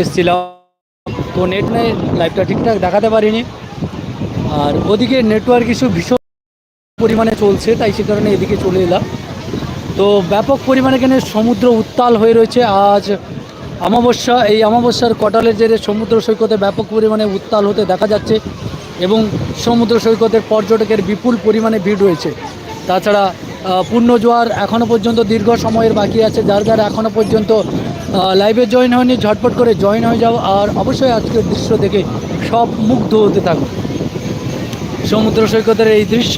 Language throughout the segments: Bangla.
এসেছিলাম। তো নেট নেই লাইভটা ঠিকঠাক দেখাতে পারিনি। আর ওদিকে নেটওয়ার্ক ইস্যু ভীষণ পরিমাণে চলছে, তাই সে কারণে এদিকে চলে এলাম। তো ব্যাপক পরিমাণে এখানে সমুদ্র উত্তাল হয়ে রয়েছে। আজ অমাবস্যা, এই অমাবস্যার কটালের জেরে সমুদ্র সৈকতে ব্যাপক পরিমাণে উত্তাল হতে দেখা যাচ্ছে এবং সমুদ্র সৈকতের পর্যটকের বিপুল পরিমাণে ভিড় রয়েছে। তাছাড়া পূর্ণ জোয়ার এখনও পর্যন্ত দীর্ঘ সময়ের বাকি আছে, যার যারা এখনও পর্যন্ত লাইভে জয়েন হয়নি, ঝটপট করে জয়েন হয়ে যাও, আর অবশ্যই আজকের দৃশ্য দেখে সব মুগ্ধ হতে থাকো। সমুদ্র সৈকতের এই দৃশ্য,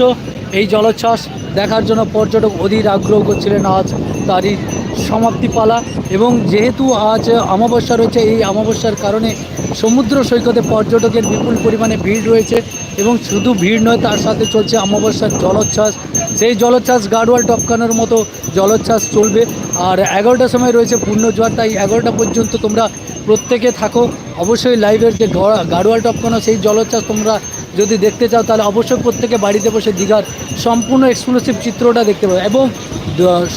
এই জলোচ্ছ্বাস দেখার জন্য পর্যটক অধীর আগ্রহ করছিলেন আজ তারই সমাপ্তি পালা এবং যেহেতু আজ অমাবস্যা রয়েছে, এই অমাবস্যার কারণে সমুদ্র সৈকতে পর্যটকের বিপুল পরিমাণে ভিড় রয়েছে এবং শুধু ভিড় নয়, তার সাথে চলছে অমাবস্যার জলোচ্ছ্বাস। সেই জলোচ্ছ্বাস গাড়োয়াল টপকানোর মতো জলোচ্ছ্বাস চলবে। আর এগারোটার সময় রয়েছে পূর্ণ জোয়ার তাই এগারোটা পর্যন্ত তোমরা প্রত্যেকে থাকো। অবশ্যই লাইভের যে গড়া- গাড়োয়াল টপকানো সেই জলোচ্ছ্বাস তোমরা যদি দেখতে চাও, তাহলে অবশ্যই প্রত্যেকে বাড়িতে বসে দীঘার সম্পূর্ণ এক্সক্লুসিভ চিত্রটা দেখতে পাবে। এবং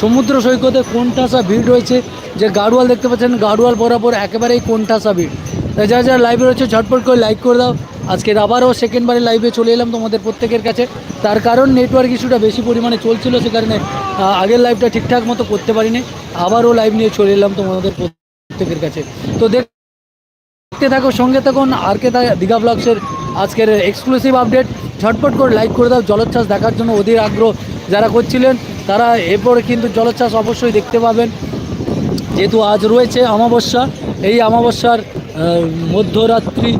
সমুদ্র সৈকতে কোনঠাসা ভিড় রয়েছে, যে গাড়োয়াল দেখতে পাচ্ছেন, গাড়োয়াল বরাবর একেবারেই কোনঠাসা ভিড়। তাই যারা যারা লাইভে রয়েছে, ঝটপট করে লাইক করে দাও। আজকের আবারও সেকেন্ডবারে লাইভে চলে এলাম তোমাদের প্রত্যেকের কাছে। তার কারণ নেটওয়ার্ক ইস্যুটা বেশি পরিমাণে চলছিল, সে কারণে আগের লাইভটা ঠিকঠাক মতো করতে পারিনি। আবারও লাইভ নিয়ে চলে এলাম তোমাদের প্রত্যেকের কাছে। তো দেখ দেখতে থাকো, সঙ্গে থাকুন আর কে দীঘা ব্লগসের আজকের এক্সক্লুসিভ আপডেট ঝটপট করে লাইক করে দাও, জলোচ্ছ্বাস দেখার জন্য অধীর আগ্রহ যারা করছিলেন, তারা এরপরে কিন্তু জলোচ্ছ্বাস অবশ্যই দেখতে পাবেন। যেহেতু আজ রয়েছে অমাবস্যা, এই অমাবস্যার মধ্যরাত্রি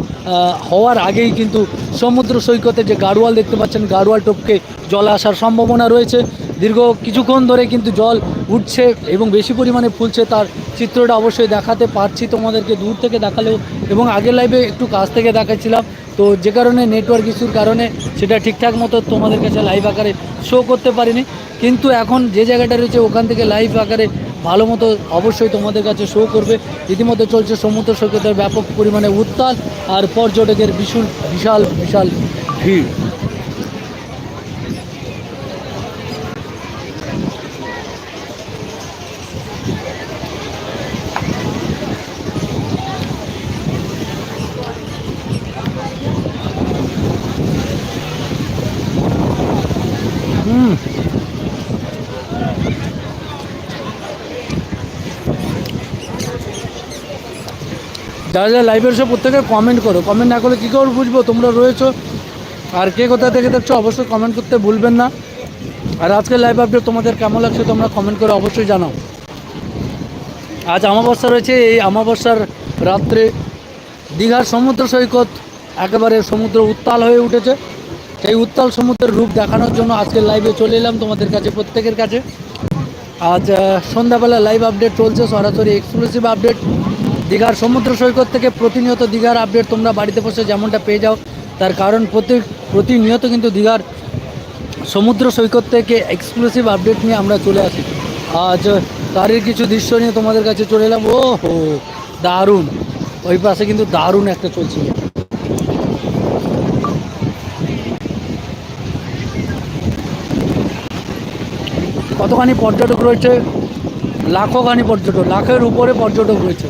হওয়ার আগেই কিন্তু সমুদ্র সৈকতে যে গাড়োয়াল দেখতে পাচ্ছেন, গাড়োয়াল টপকে জল আসার সম্ভাবনা রয়েছে। দীর্ঘ কিছুক্ষণ ধরে কিন্তু জল উঠছে এবং বেশি পরিমাণে ফুলছে তার চিত্রটা অবশ্যই দেখাতে পারছি তোমাদেরকে দূর থেকে দেখালেও এবং আগের লাইভে একটু কাছ থেকে দেখাচ্ছিলাম। তো যে কারণে নেটওয়ার্ক ইস্যুর কারণে সেটা ঠিকঠাক মতো তোমাদের কাছে লাইভ আকারে শো করতে পারিনি। কিন্তু এখন যে জায়গাটা রয়েছে, ওখান থেকে লাইভ আকারে ভালো মতো অবশ্যই তোমাদের কাছে শো করবে। ইতিমধ্যে চলছে সমুদ্র সৈকতের ব্যাপক পরিমাণে উত্তাল আর পর্যটকের বিশুল, বিশাল বিশাল ভিড়। যারা যারা লাইভের সব প্রত্যেকে কমেন্ট করো। কমেন্ট না করলে কী করে বুঝব? তোমরা রয়েছো। আর কে কোথা থেকে দেখছ, অবশ্যই কমেন্ট করতে ভুলবেন না। আর আজকের লাইভ আপডেট তোমাদের কেমন লাগছে তোমরা কমেন্ট করে অবশ্যই জানাও। আজ অমাবস্যা রয়েছে। এই অমাবস্যার রাত্রে দীঘার সমুদ্র সৈকত একেবারে সমুদ্র উত্তাল হয়ে উঠেছে। সেই উত্তাল সমুদ্রের রূপ দেখানোর জন্য আজকের লাইভে চলে এলাম তোমাদের কাছে, প্রত্যেকের কাছে। আজ সন্ধ্যাবেলা লাইভ আপডেট চলছে। সরাসরি এক্সক্লুসিভ আপডেট দীঘার সমুদ্র সৈকত থেকে প্রতিনিয়ত দীঘার আপডেট তোমরা বাড়িতে বসে যেমনটা পেয়ে যাও। তার কারণ প্রতি, প্রতিনিয়ত কিন্তু দীঘার সমুদ্র সৈকত থেকে এক্সক্লুসিভ আপডেট নিয়ে আমরা চলে আসি। আজ তারই কিছু দৃশ্য নিয়ে তোমাদের কাছে চলে এলাম। ও হো দারুণ। ওই পাশে কিন্তু দারুণ একটা চলছিল কতখানি পর্যটক রয়েছে? লাখোখানি পর্যটক, লাখের উপরে পর্যটক রয়েছে।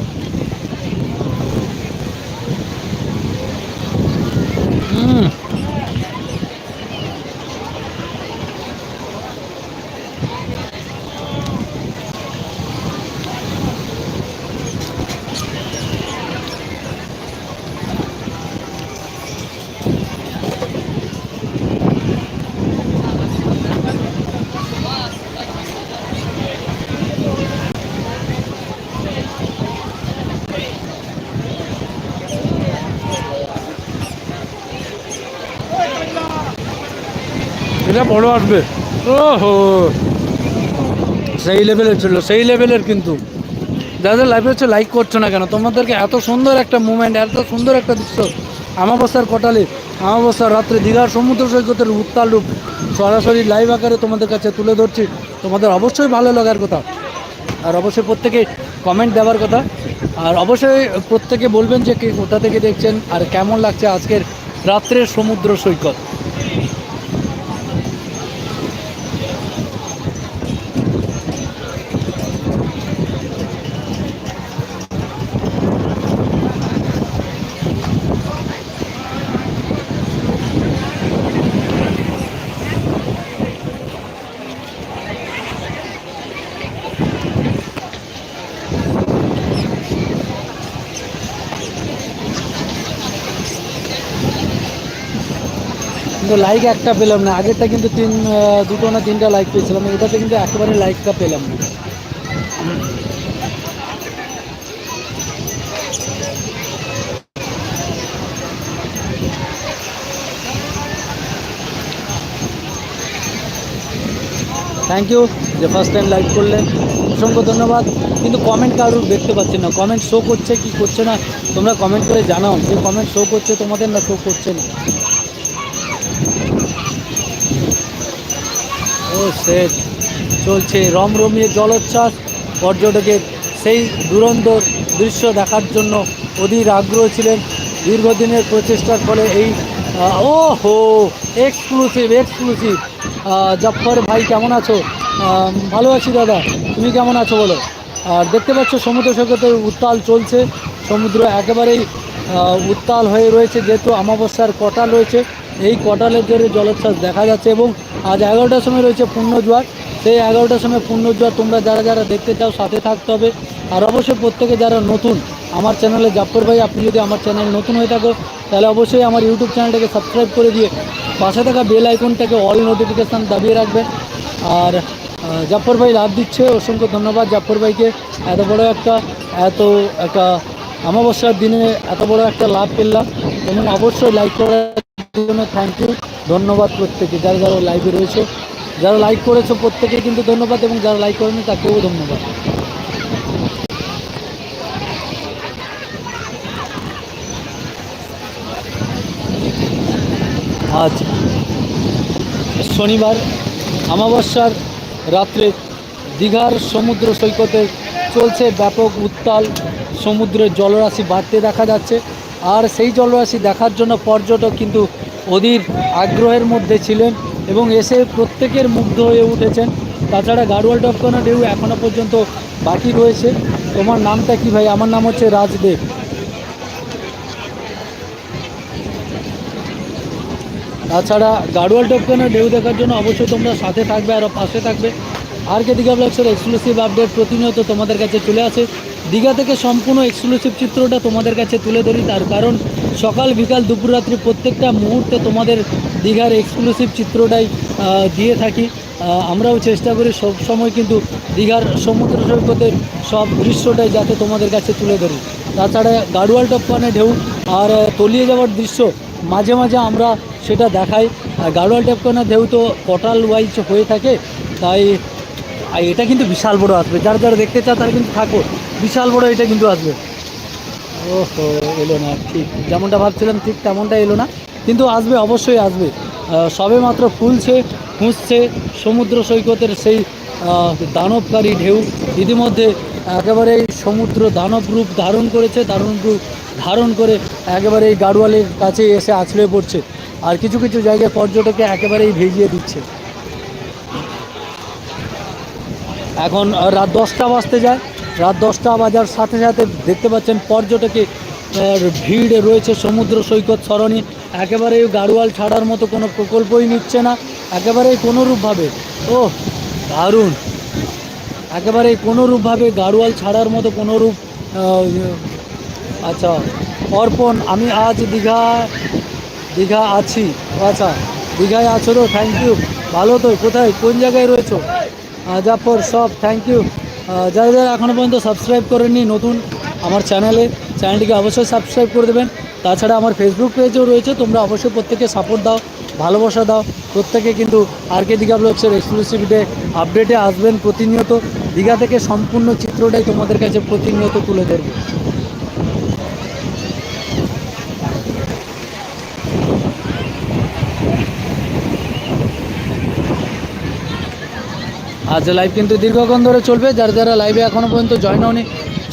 এটা বড় আসবে। ওহো। সেই লেভেলের ছিল, সেই লেভেলের কিন্তু। যাদের লাইভে হচ্ছে লাইক করছ না কেন? তোমাদেরকে এত সুন্দর একটা মুমেন্ট এত সুন্দর একটা দৃশ্য। আমাবস্যার কটালে আমাবস্যার রাত্রে দীঘার সমুদ্র সৈকতের উত্তাল রূপ সরাসরি লাইভ আকারে তোমাদের কাছে তুলে ধরছি। তোমাদের অবশ্যই ভালো লাগার কথা। আর অবশ্যই প্রত্যেকে কমেন্ট দেওয়ার কথা। আর অবশ্যই প্রত্যেকে বলবেন যে কে কোথা থেকে দেখছেন আর কেমন লাগছে আজকের রাত্রের সমুদ্র সৈকত। কিন্তু লাইক একটা পেলাম না। আগেরটা কিন্তু তিন দুটো না তিনটা লাইক পেয়েছিলাম, এটাতে কিন্তু একেবারে লাইকটা পেলাম না। থ্যাংক ইউ যে ফার্স্ট টাইম লাইক করলেন। অসংখ্য ধন্যবাদ। কিন্তু কমেন্ট কারোর দেখতে পাচ্ছি না। কমেন্ট শো করছে কি করছে না, তোমরা কমেন্ট করে জানাও। যে কমেন্ট শো করছে তোমাদের না শো করছে না। ও সেট চলছে রমরমিয়ে জলোচ্ছ্বাস। পর্যটকের সেই দুরন্ত দৃশ্য দেখার জন্য অধীর আগ্রহ ছিলেন। দীর্ঘদিনের প্রচেষ্টার ফলে এই ও হো এক্সক্লুসিভ এক্সক্লুসিভ জফর ভাই, কেমন আছো? ভালো আছি দাদা। তুমি কেমন আছো বলো? আর দেখতে পাচ্ছ, সমুদ্র সৈকতে উত্তাল চলছে। সমুদ্র একেবারেই উত্তাল হয়ে রয়েছে। যেহেতু অমাবস্যার কটাল রয়েছে এই কটালের জোরে জলোচ্ছ্বাস দেখা যাচ্ছে এবং আজ এগারোটার সময় রয়েছে পূর্ণ জোয়ার সেই এগারোটার সময় পূর্ণ জোয়ার তোমরা যারা যারা দেখতে চাও সাথে থাকতে হবে। আর অবশ্যই প্রত্যেকে যারা নতুন, আমার চ্যানেলে জাফর ভাই, আপনি যদি আমার চ্যানেল নতুন হয়ে থাকো, তাহলে অবশ্যই আমার ইউটিউব চ্যানেলটাকে সাবস্ক্রাইব করে দিয়ে পাশে থাকা বেল আইকনটাকে অল নোটিফিকেশান দাবিয়ে রাখবেন আর জাফর ভাই লাভ দিচ্ছে, অসংখ্য ধন্যবাদ জাফর ভাইকে। এত বড় একটা, এত একটা অমাবস্যার দিনে এত বড় একটা লাভ পেলাম। এবং অবশ্যই লাইক করার জন্য থ্যাংক ইউ ধন্যবাদ প্রত্যেকে, যারা যারা লাইভে রয়েছে। যারা লাইক করেছ প্রত্যেকে কিন্তু ধন্যবাদ এবং যারা লাইক করেনি তাকেও ধন্যবাদ। আজ শনিবার, অমাবস্যার রাত্রে দীঘার সমুদ্র সৈকতে চলছে ব্যাপক উত্তাল, সমুদ্রের জলরাশি বাড়তে দেখা যাচ্ছে। আর সেই জলরাশি দেখার জন্য পর্যটক কিন্তু অধীর আগ্রহের মধ্যে ছিলেন এবং এসে প্রত্যেকের মুগ্ধ হয়ে উঠেছেন। তাছাড়া গাড়োয়াল টপকানো ঢেউ এখনও পর্যন্ত বাকি রয়েছে। তোমার নামটা কি ভাই? আমার নাম হচ্ছে রাজদেব। তাছাড়া গাড়োয়াল টপকানের ঢেউ দেখার জন্য অবশ্যই তোমরা সাথে থাকবে আর পাশে থাকবে। আর কে দীঘা ব্লগসের এক্সক্লুসিভ আপডেট প্রতিনিয়ত তোমাদের কাছে চলে আসে। দীঘা থেকে সম্পূর্ণ এক্সক্লুসিভ চিত্রটা তোমাদের কাছে তুলে ধরি, তার কারণ সকাল বিকাল দুপুর রাত্রি প্রত্যেকটা মুহূর্তে তোমাদের দীঘার এক্সক্লুসিভ চিত্রটাই দিয়ে থাকি। আমরাও চেষ্টা করি সব সময় কিন্তু দীঘার সমুদ্র সৈকতের সব দৃশ্যটাই যাতে তোমাদের কাছে তুলে ধরি। তাছাড়া গাড়োয়াল টপকানে ঢেউ আর তলিয়ে যাওয়ার দৃশ্য মাঝে মাঝে আমরা সেটা দেখাই। আর গাড়োয়াল টপকানা ঢেউ তো পটাল ওয়াইজ হয়ে থাকে, তাই এটা কিন্তু বিশাল বড় আসবে। যারা যারা দেখতে চাও তারা কিন্তু থাকো। বিশাল বড় এটা কিন্তু আসবে। ওহো, এলো না, ঠিক। যেমনটা ভাবছিলাম, ঠিক তেমনটা এলো না। কিন্তু আসবে, অবশ্যই আসবে। সবে মাত্র ফুলছে, ফুঁসছে, সমুদ্র সৈকতের সেই দানবকারী ঢেউ। ইতিমধ্যে একেবারে সমুদ্র দানব রূপ ধারণ করেছে, দারুণ রূপ ধারণ করে একেবারে এই গাড়োয়ালের কাছে এসে আছড়ে পড়ছে। আর কিছু কিছু জায়গায় পর্যটকে একেবারেই ভেজিয়ে দিচ্ছে। এখন, রাত দশটা বাজতে যায়। রাত দশটা বাজার সাথে সাথে দেখতে পাচ্ছেন পর্যটকে ভিড় রয়েছে সমুদ্র সৈকত সরণি। একেবারেই গাড়োয়াল ছাড়ার মতো কোনো প্রকল্পই নিচ্ছে না। একেবারেই কোনোরূপভাবে ও দারুণ। একেবারেই কোনোরূপভাবে গাড়োয়াল ছাড়ার মতো কোনোরূপ আচ্ছা অর্পণ আমি আজ দীঘা দীঘা আছি। আচ্ছা দীঘায় আছো থ্যাংক ইউ ভালো তো? কোথায়? কোন জায়গায় রয়েছো? আহ, জাফর সব থ্যাংক ইউ যারা যারা এখনও পর্যন্ত সাবস্ক্রাইব করেননি, নতুন, আমার চ্যানেলে চ্যানেলটিকে অবশ্যই সাবস্ক্রাইব করে দেবেন। তাছাড়া আমার ফেসবুক পেজও রয়েছে, তোমরা অবশ্যই প্রত্যেকে সাপোর্ট দাও, ভালোবাসা দাও। প্রত্যেকে কিন্তু আর কে দীঘা ব্লগসের এক্সক্লুসিভ ডে আপডেটে আসবেন প্রতিনিয়ত। দীঘা থেকে সম্পূর্ণ চিত্রটাই তোমাদের কাছে প্রতিনিয়ত তুলে ধরবে। আজ লাইভ কিন্তু দীর্ঘক্ষণ ধরে চলবে। যারা যারা লাইভে এখনও পর্যন্ত জয়েন হয়নি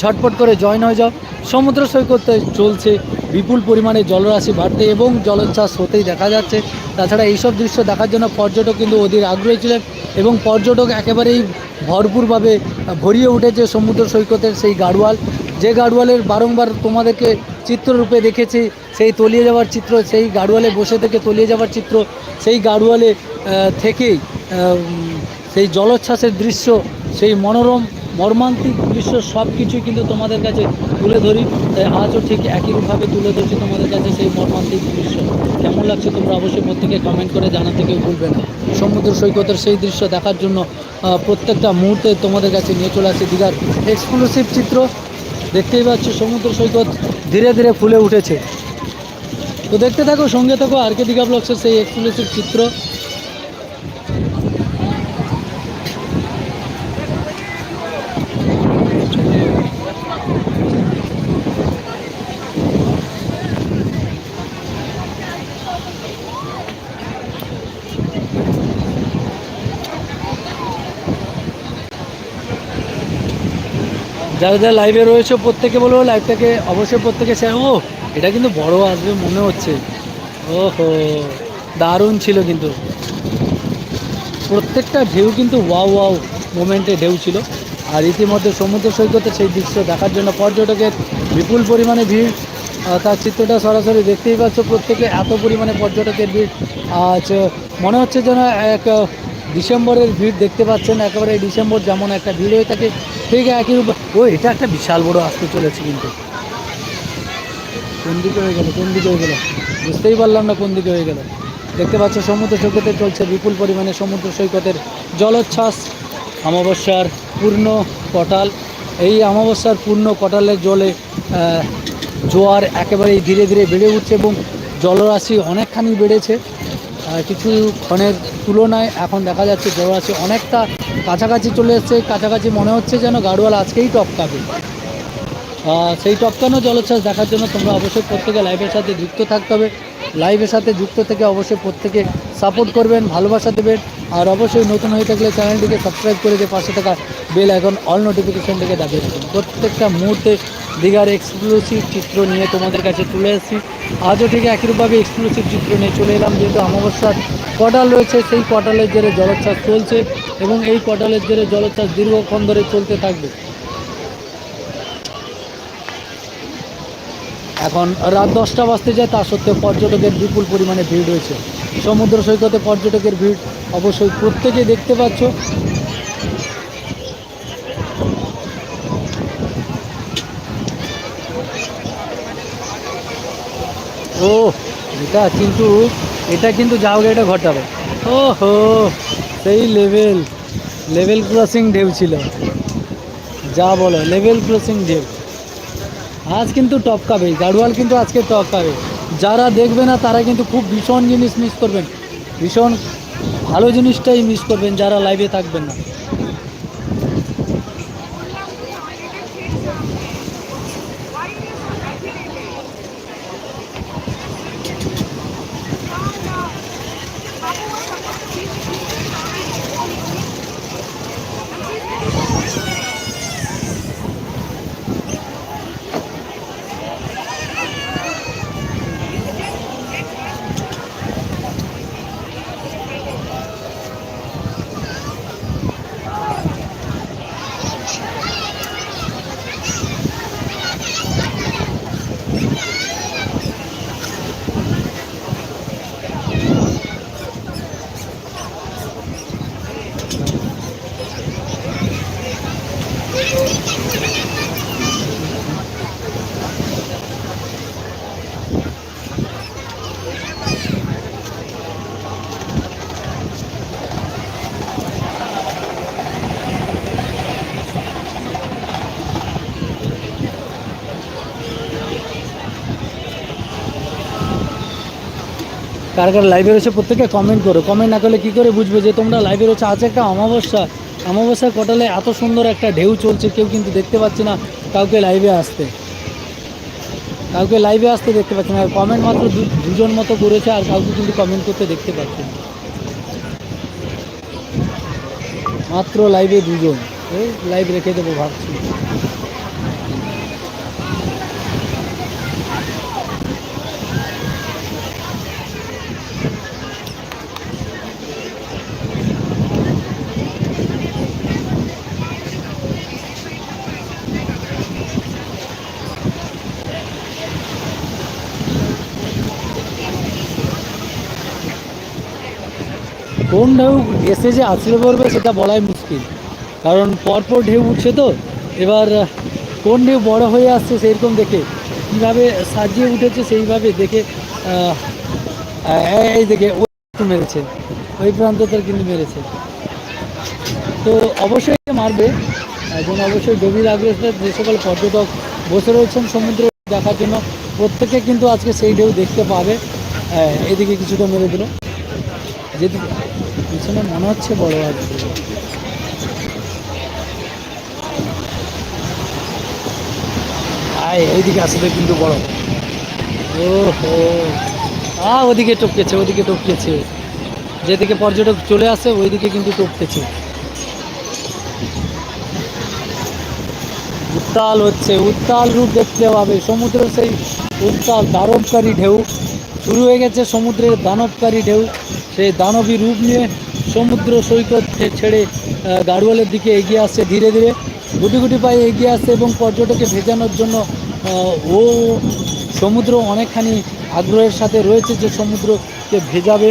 ঝটপট করে জয়েন হয়ে যাও। সমুদ্র সৈকতে চলছে বিপুল পরিমাণে জলরাশি বাড়তে এবং জলোচ্ছ্বাস হতেই দেখা যাচ্ছে। তাছাড়া এইসব দৃশ্য দেখার জন্য পর্যটক কিন্তু অধীর আগ্রহী ছিলেন এবং পর্যটক একেবারেই ভরপুরভাবে ভরিয়ে উঠেছে সমুদ্র সৈকতের সেই গাড়োয়াল। যে গাড়োয়ালের বারংবার তোমাদেরকে চিত্ররূপে দেখেছি, সেই তলিয়ে যাওয়ার চিত্র, সেই গাড়োয়ালে বসে থেকে তলিয়ে যাওয়ার চিত্র, সেই গাড়োয়ালে থেকেই সেই জলোচ্ছ্বাসের দৃশ্য, সেই মনোরম, মর্মান্তিক দৃশ্য সব কিছুই কিন্তু তোমাদের কাছে তুলে ধরি। তাই আজও ঠিক একইভাবে তুলে ধরছি তোমাদের কাছে সেই মর্মান্তিক দৃশ্য। কেমন লাগছে তোমরা অবশ্যই প্রত্যেকে কমেন্ট করে জানাতে কেউ ভুলবে না। সমুদ্র সৈকতের সেই দৃশ্য দেখার জন্য প্রত্যেকটা মুহূর্তে তোমাদের কাছে নিয়ে চলে আসছে দীঘার এক্সক্লুসিভ চিত্র। দেখতেই পাচ্ছ সমুদ্র সৈকত ধীরে ধীরে ফুলে উঠেছে। তো দেখতে থাকো, সঙ্গে থাকো আর কে দীঘা ব্লগসের সেই এক্সক্লুসিভ চিত্র। যারা যারা লাইভে রয়েছে প্রত্যেকে বলব লাইভটাকে অবশ্যই প্রত্যেকে শেয়ার ও এটা কিন্তু বড় আসবে মনে হচ্ছে। ওহো, দারুণ ছিল কিন্তু। প্রত্যেকটা ঢেউ কিন্তু ওয়াও ওয়াও মোমেন্টে ঢেউ ছিল। আর ইতিমধ্যে সমুদ্র সৈকতে সেই দৃশ্য দেখার জন্য পর্যটকের বিপুল পরিমাণে ভিড়। তার চিত্রটা সরাসরি দেখতেই পাচ্ছ প্রত্যেকে এত পরিমাণে পর্যটকের ভিড়। আজ মনে হচ্ছে যেন এক ডিসেম্বরের ভিড় দেখতে পাচ্ছেন, একেবারে ডিসেম্বর যেমন একটা ভিড় হয়ে থাকে, ঠিক একই রূপ ও, এটা একটা বিশাল বড় আসতে চলেছে কিন্তু। কোন দিকে হয়ে গেল, কোন দিকে হয়ে গেল? বুঝতেই পারলাম না কোন দিকে হয়ে গেল। দেখতে পাচ্ছ, সমুদ্র সৈকতে চলছে বিপুল পরিমাণে সমুদ্র সৈকতের জলোচ্ছ্বাস। অমাবস্যার পূর্ণ কটাল। এই অমাবস্যার পূর্ণ কটালের জলে জোয়ার একেবারেই ধীরে ধীরে বেড়ে উঠছে এবং জলরাশি অনেকখানি বেড়েছে। কিছু ক্ষণের তুলনায় এখন দেখা যাচ্ছে জলরাশি অনেকটা কাছাকাছি চলে এসছে। কাছাকাছি মনে হচ্ছে যেন গাড়োয়াল আজকেই টপকাবে সেই টপকানো জলোচ্ছ্বাস দেখার জন্য তোমরা অবশ্যই প্রত্যেকে লাইফের সাথে যুক্ত থাকতে হবে। লাইভের সাথে যুক্ত থেকে অবশ্যই প্রত্যেকে সাপোর্ট করবেন, ভালোবাসা দেবেন। আর অবশ্যই নতুন হয়ে থাকলে চ্যানেলটিকে সাবস্ক্রাইব করে দিয়ে পাশে থাকা বেল এখন অল নোটিফিকেশন থেকে দাবি রাখুন। প্রত্যেকটা মুহূর্তে দীঘার এক্সক্লুসিভ চিত্র নিয়ে তোমাদের কাছে তুলে এসেছি। আজও ঠিক একইরূপভাবে এক্সক্লুসিভ চিত্র নিয়ে চলে এলাম, যেহেতু অমাবস্যার কটাল রয়েছে, সেই কটালের জেরে জলোচ্ছ্বাস চলছে এবং এই কটালের জেরে জলোচ্ছ্বাস দীর্ঘক্ষণ ধরে চলতে থাকবে। এখন রাত দশটা বাজতে যায়, তা সত্ত্বেও পর্যটকের বিপুল পরিমাণে ভিড় রয়েছে। সমুদ্র সৈকতে পর্যটকের ভিড় অবশ্যই প্রত্যেকে দেখতে পাচ্ছ। ও, এটা কিন্তু এটা কিন্তু যাও এটা ঘটাবে। ও হো সেই লেভেল লেভেল ক্রসিং ঢেউ ছিল। যা বলো লেভেল ক্রসিং ঢেউ। আজ কিন্তু টপকাবে গাড়োয়াল কিন্তু আজকে টপকাবে যারা দেখবে না, তারা কিন্তু খুব ভীষণ জিনিস মিস করবেন। ভীষণ ভালো জিনিসটাই মিস করবেন যারা লাইভে থাকবেন না। কার কার লাইভে রয়েছে প্রত্যেকে কমেন্ট করো। কমেন্ট না করলে কী করে বুঝবে যে তোমরা লাইভে রয়েছে আছে একটা অমাবস্যা? অমাবস্যার কটালে এত সুন্দর একটা ঢেউ চলছে, কেউ কিন্তু দেখতে পাচ্ছে না কাউকে লাইভে আসতে। কাউকে লাইভে আসতে দেখতে পাচ্ছে না। কমেন্ট মাত্র দুজন মতো করেছে আর কাউকে কিন্তু কমেন্ট করতে দেখতে পাচ্ছে না। মাত্র লাইভে দুজন। এই লাইভ রেখে দেবো, ভাবছি। কোন ঢেউ এসে যে আছড়ে পড়বে সেটা বলাই মুশকিল। কারণ পরপর ঢেউ উঠছে তো। এবার কোন ঢেউ বড় হয়ে আসছে সেরকম দেখে, কীভাবে সাজিয়ে উঠেছে সেইভাবে দেখে এই দেখে, ওই মেরেছে। ওই প্রান্তটার কিন্তু মেরেছে। তো অবশ্যই মারবে। এবং অবশ্যই গভীর আগ্রহে যে সকল পর্যটক বসে রয়েছেন সমুদ্র দেখার জন্য, প্রত্যেকে কিন্তু আজকে সেই ঢেউ দেখতে পাবে। এদিকে কিছুটা মেরে দিল। যেদিকে পিছনে মনে হচ্ছে বড় আয়, এইদিকে আসলে কিন্তু বড়। ও হো আ, ওদিকে টপকেছে ওদিকে টপকেছে। যেদিকে পর্যটক চলে আসে, ওইদিকে কিন্তু টপকেছে। উত্তাল হচ্ছে, উত্তাল রূপ দেখতে পাবে। সমুদ্রের সেই উত্তাল দানবকারী ঢেউ। শুরু হয়ে গেছে সমুদ্রের দানবকারী ঢেউ। সেই দানবী রূপ নিয়ে সমুদ্র সৈকত ছেড়ে গাড়ুয়ালের দিকে এগিয়ে আসছে ধীরে ধীরে। গুটি গুটি পায়ে এগিয়ে আসছে এবং পর্যটকে ভেজানোর জন্য ও সমুদ্র অনেকখানি আগ্রহের সাথে রয়েছে যে সমুদ্রকে ভেজাবে।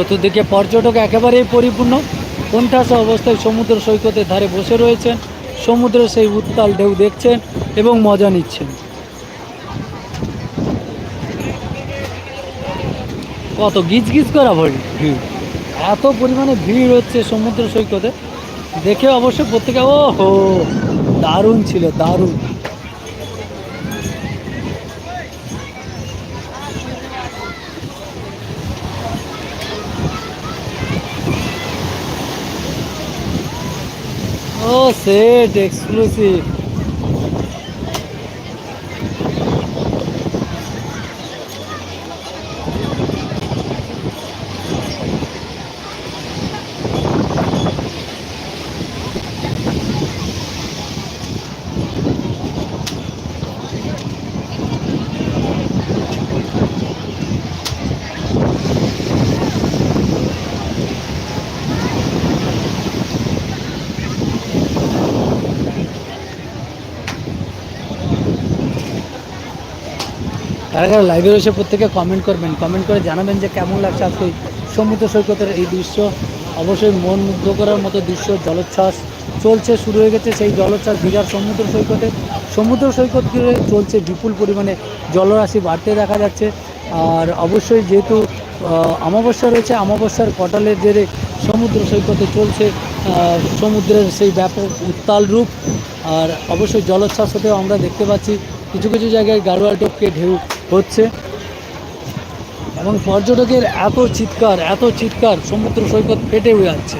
চতুর্দিকে পর্যটক একেবারেই পরিপূর্ণ। কোণঠাসা অবস্থায় সমুদ্র সৈকতের ধারে বসে রয়েছেন। সমুদ্রের সেই উত্তাল ঢেউ দেখছেন এবং মজা নিচ্ছেন। কত গিজ গিজ করা ভিড় এত পরিমাণে ভিড় হচ্ছে সমুদ্র সৈকতে। দেখে অবশ্য প্রত্যেকে ও হো দারুণ ছিল দারুণ। ও সেট এক্সক্লুসিভ কারা কারা লাইভে রয়েছে, প্রত্যেকে কমেন্ট করবেন। কমেন্ট করে জানাবেন যে কেমন লাগছে আজকে সমুদ্র সৈকতের এই দৃশ্য। অবশ্যই মন মুগ্ধ করার মতো দৃশ্য, জলোচ্ছ্বাস চলছে, শুরু হয়ে গেছে সেই জলোচ্ছ্বাস দীঘার সমুদ্র সৈকতে। সমুদ্র সৈকত ঘিরে চলছে বিপুল পরিমাণে জলরাশি বাড়তে দেখা যাচ্ছে। আর অবশ্যই যেহেতু অমাবস্যা রয়েছে, অমাবস্যার কটালের জেরে সমুদ্র সৈকতে চলছে সমুদ্রের সেই ব্যাপক উত্তাল রূপ। আর অবশ্যই জলোচ্ছ্বাস হতেও আমরা দেখতে পাচ্ছি। কিছু কিছু জায়গায় গাড়োয়াল টপকে ঢেউ হচ্ছে। এবং পর্যটকের এত চিৎকার এত চিৎকার সমুদ্র সৈকত ফেটে যাচ্ছে।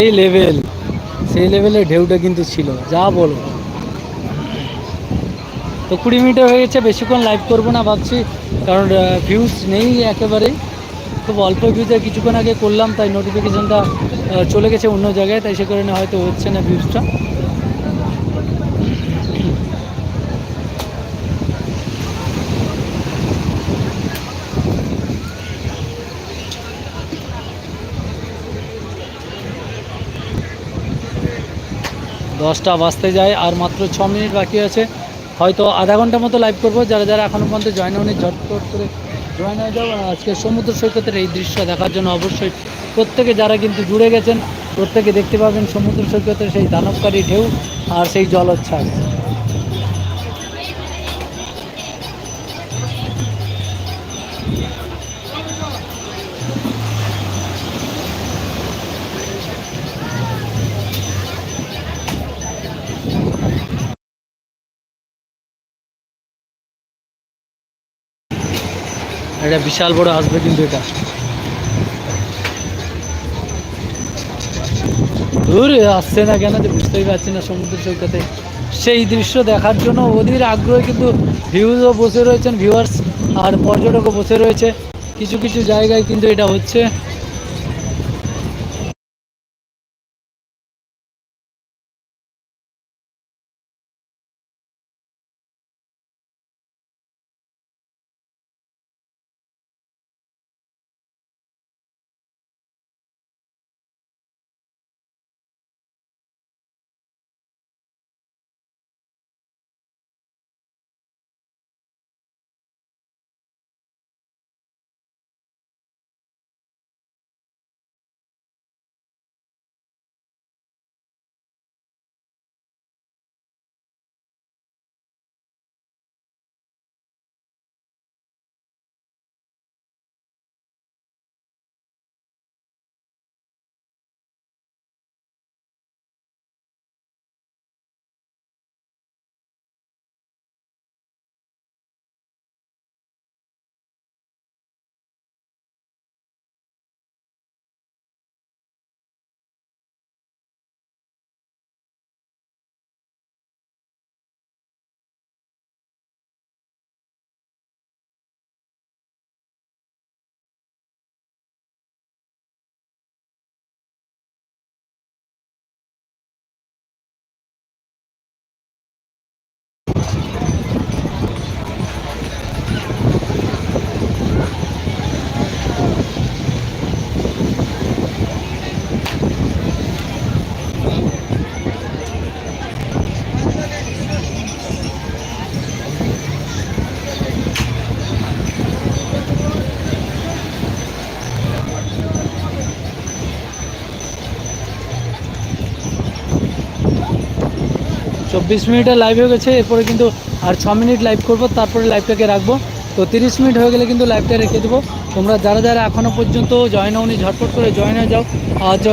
সেই লেভেল সেই লেভেলের ঢেউটা কিন্তু ছিল, যা বলো। তো কুড়ি মিনিটে হয়ে গেছে, বেশিক্ষণ লাইভ করব না ভাবছি, কারণ ভিউজ নেই একেবারেই খুব অল্প ভিউতে কিছুক্ষণ আগে করলাম, তাই নোটিফিকেশানটা চলে গেছে অন্য জায়গায়, তাই সে কারণে হয়তো হচ্ছে না ভিউজটা দশটা বাজতে যায় আর মাত্র ছ মিনিট বাকি আছে। হয়তো আধা ঘণ্টা মতো লাইভ করব। যারা যারা এখনও পর্যন্ত জয়েন হয়নি, ঝটপট করে জয়েন হয়ে যাও। আজকে সমুদ্র সৈকতের এই দৃশ্য দেখার জন্য অবশ্যই প্রত্যেকে যারা কিন্তু জুড়ে গেছেন, প্রত্যেকে দেখতে পাবেন সমুদ্র সৈকতের সেই দানবকারী ঢেউ আর সেই জলোচ্ছ্বাস। এটা বিশাল বড় আসবে কিন্তু এটা। আসছে না কেন বুঝতেই পারছি না সমুদ্র সৈকতে। সেই দৃশ্য দেখার জন্য ওদের আগ্রহে কিন্তু ভিউজও বসে রয়েছেন ভিউয়ার্স আর পর্যটকও বসে রয়েছে। কিছু কিছু জায়গায় কিন্তু এটা হচ্ছে। চব্বিশ মিনিটের লাইভ হয়ে গেছে, এরপরে কিন্তু আর ছ মিনিট লাইভ করব, তারপরে লাইভটাকে রাখব। তো তিরিশ মিনিট হয়ে গেলে কিন্তু লাইভটা রেখে দেবো। তোমরা যারা যারা এখনও পর্যন্ত জয়েন হওনি, ঝটপট করে জয়েন হয়ে যাও। আজ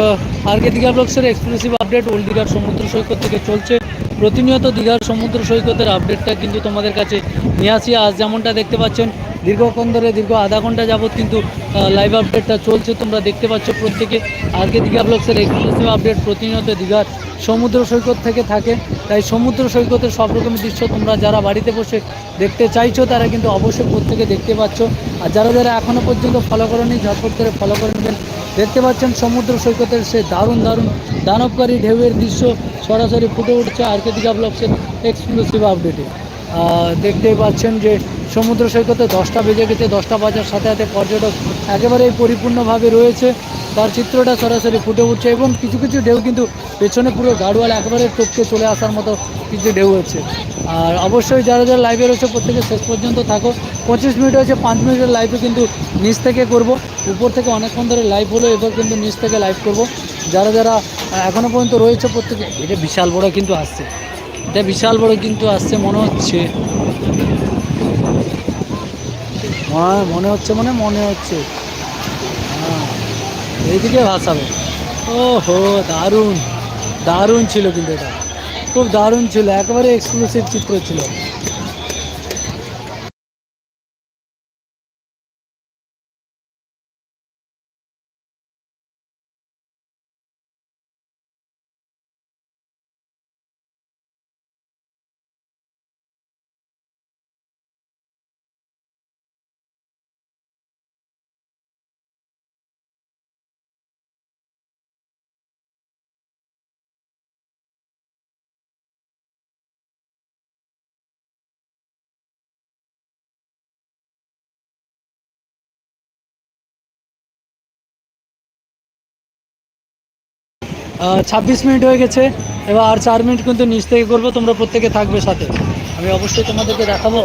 আর কে দীঘা ব্লগসের এক্সক্লুসিভ আপডেট ওল্ড দীঘার সমুদ্র সৈকত থেকে চলছে। প্রতিনিয়ত দীঘার সমুদ্র সৈকতের আপডেটটা কিন্তু তোমাদের কাছে নিয়ে আসি। আজ যেমনটা দেখতে পাচ্ছেন, দীর্ঘক্ষণ ধরে, দীর্ঘ আধা ঘণ্টা যাবত কিন্তু লাইভ আপডেটটা চলছে। তোমরা দেখতে পাচ্ছ প্রত্যেকে আজকে দীঘা ব্লগসের এক্সক্লুসিভ আপডেট প্রতিনিয়ত দীঘার সমুদ্র সৈকত থেকে থাকে। তাই সমুদ্র সৈকতের সব রকমের দৃশ্য তোমরা যারা বাড়িতে বসে দেখতে চাইছো, তারা কিন্তু অবশ্যই প্রত্যেকে দেখতে পাচ্ছ। আর যারা যারা এখনও পর্যন্ত ফলো করেনি, ঝটপট করে ফলো করে নেবেন। দেখতে পাচ্ছেন সমুদ্র সৈকতের সে দারুণ দারুণ দানবকারী ঢেউয়ের দৃশ্য সরাসরি ফুটে উঠছে আর কে দীঘা ব্লগসের এক্সক্লুসিভ আপডেটে দেখতেই পাচ্ছেন যে সমুদ্র সৈকতে দশটা বেজে গেছে, দশটা বাজার সাথে সাথে পর্যটক একেবারেই পরিপূর্ণভাবে রয়েছে। তার চিত্রটা সরাসরি ফুটে উঠছে এবং কিছু কিছু ঢেউ কিন্তু পেছনে পুরো গাড়োয়াল একেবারে টপকে চলে আসার মতো কিছু ঢেউ হচ্ছে। আর অবশ্যই যারা যারা লাইভে রয়েছে প্রত্যেকে শেষ পর্যন্ত থাকো। পঁচিশ মিনিট হয়েছে, পাঁচ মিনিটের লাইভে কিন্তু নিচ থেকে করব। উপর থেকে অনেকক্ষণ ধরে লাইভ হলো এবার কিন্তু নিচ থেকে লাইভ করব। যারা যারা এখনও পর্যন্ত রয়েছে প্রত্যেকে, এটা বিশাল বড় কিন্তু আসছে। এটা বিশাল বড় কিন্তু আসছে, মনে হচ্ছে। মনে হচ্ছে মানে মনে হচ্ছে। হ্যাঁ এইদিকে ভাসাবে। ও হো দারুণ। দারুণ ছিল কিন্তু এটা। খুব দারুণ ছিল, একেবারে এক্সক্লুসিভ চিত্র ছিল। ছাব্বিশ মিনিট হয়ে গেছে, এবার আর চার মিনিট কিন্তু নিচ থেকে করব, তোমরা প্রত্যেকে থাকবে সাথে। আমি অবশ্যই তোমাদেরকে দেখাবো।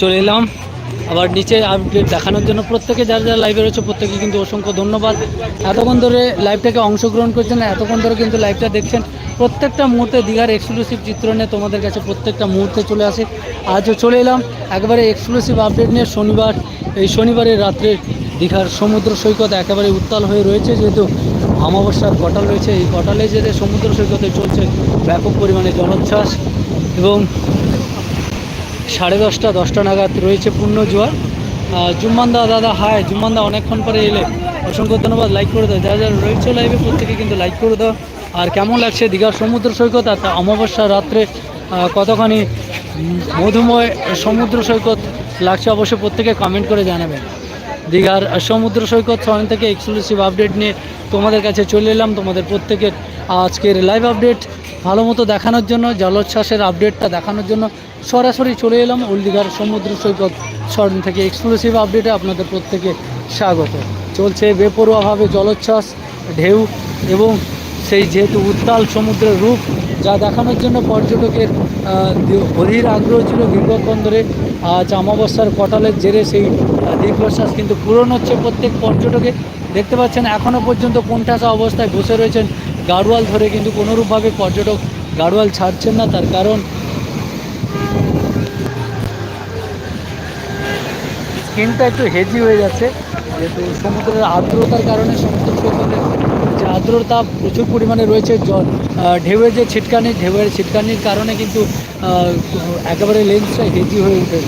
চলে এলাম। আবার নিচে আপডেট দেখানোর জন্য প্রত্যেকে যারা যারা লাইভে রয়েছে, প্রত্যেকে কিন্তু অসংখ্য ধন্যবাদ। এতক্ষণ ধরে লাইভটাকে অংশগ্রহণ করছেন, এতক্ষণ ধরে কিন্তু লাইভটা দেখছেন। প্রত্যেকটা মুহূর্তে দীঘার এক্সক্লুসিভ চিত্র নিয়ে তোমাদের কাছে প্রত্যেকটা মুহূর্তে চলে আসে। আজও চলে এলাম, একবারে এক্সক্লুসিভ আপডেট নিয়ে শনিবার, এই শনিবারের রাত্রে দীঘার সমুদ্র সৈকত একেবারে উত্তাল হয়ে রয়েছে, যেহেতু অমাবস্যার কটাল রয়েছে। এই কটালে যে সমুদ্র সৈকতে চলছে ব্যাপক পরিমাণে জলোচ্ছ্বাস এবং সাড়ে দশটা দশটা নাগাদ রয়েছে পূর্ণ জোয়ার। আহ, জুম্মান দা দাদা হায় জুম্মান দা অনেকক্ষণ পরে এলে। অসংখ্য ধন্যবাদ লাইক করে দাও। যারা যারা রয়েছে লাইভে প্রত্যেকে কিন্তু লাইক করে দাও। আর কেমন লাগছে দীঘার সমুদ্র সৈকত আর অমাবস্যা রাত্রে কতখানি মধুময় সমুদ্র সৈকত লাগছে অবশ্যই প্রত্যেকে কমেন্ট করে জানাবেন। দীঘার সমুদ্র সৈকত সয়ন থেকে এক্সক্লুসিভ আপডেট নিয়ে তোমাদের কাছে চলে এলাম। তোমাদের প্রত্যেকের আজকের লাইভ আপডেট ভালো মতো দেখানোর জন্য, জলোচ্ছ্বাসের আপডেটটা দেখানোর জন্য সরাসরি চলে এলাম ওল্ড সমুদ্র সৈকত সয়ন থেকে এক্সক্লুসিভ আপডেটে আপনাদের প্রত্যেকে স্বাগত। চলছে বেপরোয়াভাবে জলোচ্ছ্বাস, ঢেউ এবং সেই যেহেতু উত্তাল সমুদ্রের রূপ, যা দেখানোর জন্য পর্যটকের অধীর আগ্রহ ছিল দীর্ঘক্ষণ আজ অমাবস্যার কটালের জেরে সেই দীর্ঘশ্বাস কিন্তু পূরণ হচ্ছে প্রত্যেক পর্যটকে। দেখতে পাচ্ছেন এখনও পর্যন্ত কোনঠাসা অবস্থায় বসে রয়েছেন গাড়োয়াল ধরে কিন্তু কোনোরূপভাবে পর্যটক গাড়োয়াল ছাড়ছেন না, তার কারণ স্কিনটা একটু হেজি হয়ে যাচ্ছে, যেহেতু সমুদ্রের আর্দ্রতার কারণে সমুদ্র সৈকতের যে আর্দ্রতা প্রচুর পরিমাণে রয়েছে, জল ঢেউয়ের যে ছিটকানি, ঢেউয়ের ছিটকানির কারণে কিন্তু একেবারে লেন্সটা হেজি হয়ে উঠে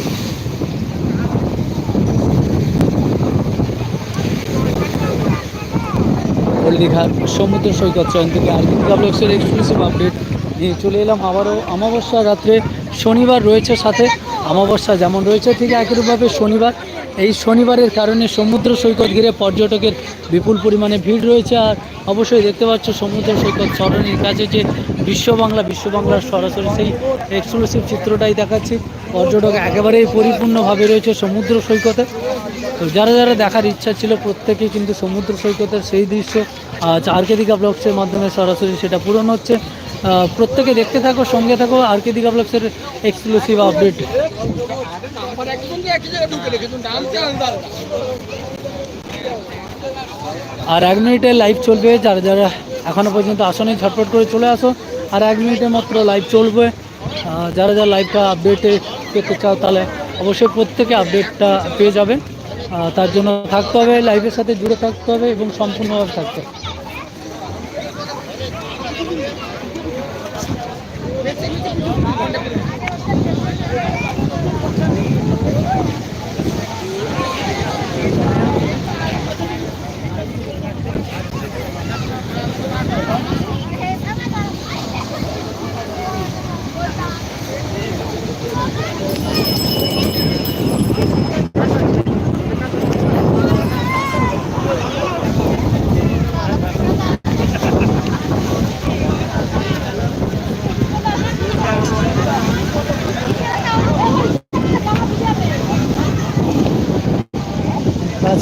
দীঘার সমুদ্র সৈকত চয়ন থেকে আর দীঘা ব্লগসের এক্সক্লুসিভ আপডেট নিয়ে চলে এলাম আবারও অমাবস্যা রাত্রে। শনিবার রয়েছে সাথে। অমাবস্যা যেমন রয়েছে, ঠিক একইভাবে শনিবার। এই শনিবারের কারণে সমুদ্র সৈকত ঘিরে পর্যটকের বিপুল পরিমাণে ভিড় রয়েছে। আর অবশ্যই দেখতে পাচ্ছ সমুদ্র সৈকত সরণির কাছে যে বিশ্ব বাংলা, বিশ্ব বাংলার সরাসরি সেই এক্সক্লুসিভ চিত্রটাই দেখাচ্ছি। পর্যটক একেবারেই পরিপূর্ণভাবে রয়েছে সমুদ্র সৈকতে। তো যারা যারা দেখার ইচ্ছা ছিল প্রত্যেকে কিন্তু সমুদ্র সৈকতের সেই দৃশ্য আরকে দিঘা ব্লগসের মাধ্যমে সরাসরি সেটা পূরণ হচ্ছে। প্রত্যেকে দেখতে থাকো, সঙ্গে থাকো আরকে দিঘা ব্লগসের এক্সক্লুসিভ আপডেট আর এক মিনিটে লাইভ চলবে, যারা যারা এখনও পর্যন্ত আসনে, ঝটপট করে চলে আসো। আর এক মিনিটে মাত্র লাইভ চলবে। যারা যারা লাইভটা আপডেটে পেতে চাও, তাহলে অবশ্যই প্রত্যেকে আপডেটটা পেয়ে যাবেন তার জন্য থাকতে হবে লাইফের সাথে জুড়ে থাকতে হবে এবং সম্পূর্ণভাবে থাকতে হবে।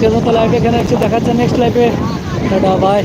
আজকের মতো লাইভ এখানে দেখাচ্ছে নেক্সট লাইভে টাটা বাই